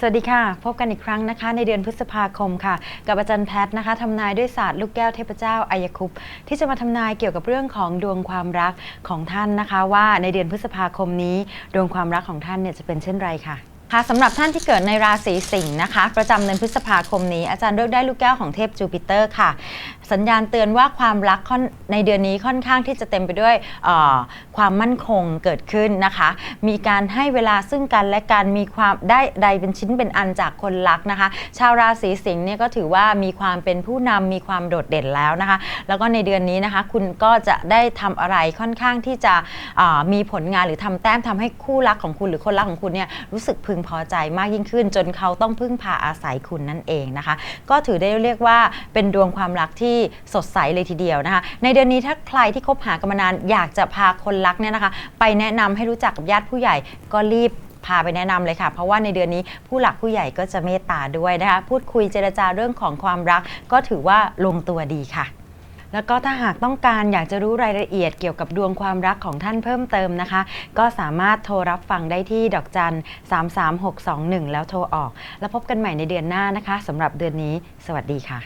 สวัสดีค่ะ พบกันอีกครั้งนะคะ ในเดือนพฤษภาคมค่ะ กับอาจารย์แพทย์นะคะทำนายด้วยศาสตร์ลูกแก้วเทพเจ้าอายคุปที่จะมาทำนายเกี่ยวกับเรื่องของดวงความรักของท่านนะคะ ว่าในเดือนพฤษภาคมนี้ ดวงความรักของท่านเนี่ยจะเป็นเช่นไรค่ะค่ะสำหรับท่านที่เกิดในราศีสิงห์นะคะ ประจำเดือนพฤษภาคมนี้อาจารย์เลือกได้ลูกแก้วของเทพจูปิเตอร์ค่ะสัญญาณเตือนว่าความรักค่อนในเดือนนี้ค่อนข้างที่จะเต็มไปด้วยเอ่อความมั่นคงเกิดขึ้นนะคะ มีการให้เวลาซึ่งกันและกันมีความได้ใดเป็นชิ้นเป็นอันจากคนรักนะคะ ชาวราศีสิงห์เนี่ยก็ถือว่ามีความเป็นผู้นำมีความโดดเด่นแล้วนะคะ แล้วก็ในเดือนนี้นะคะ คุณก็จะได้ทำอะไรค่อนข้างที่จะอ่ามีผลงานหรือทำแต้มทำให้คู่รักของคุณหรือคนรักของคุณเนี่ยรู้สึกพึงพอใจมากยิ่งขึ้น จนเขาต้องพึ่งพาอาศัยคุณนั่นเองนะคะ ก็ถือได้เรียกว่าเป็นดวงความรักที่ที่สดใสเลยทีเดียวนะคะ ในเดือนนี้ถ้าใครที่คบหากันมานานอยากจะพาคนรักเนี่ยนะคะ ไปแนะนำให้รู้จักกับญาติผู้ใหญ่ก็รีบพาไปแนะนำเลยค่ะ เพราะว่าในเดือนนี้ผู้หลักผู้ใหญ่ก็จะเมตตาด้วยนะคะ พูดคุยเจรจาเรื่องของความรัก ก็ถือว่าลงตัวดีค่ะ แล้วก็ถ้าหากต้องการอยากจะรู้รายละเอียดเกี่ยวกับดวงความรักของท่านเพิ่มเติมนะคะ ก็สามารถโทรรับฟังได้ที่ดอกจัน 33621 แล้วโทรออก แล้วพบกันใหม่ในเดือนหน้านะคะสำหรับเดือนนี้ สวัสดีค่ะ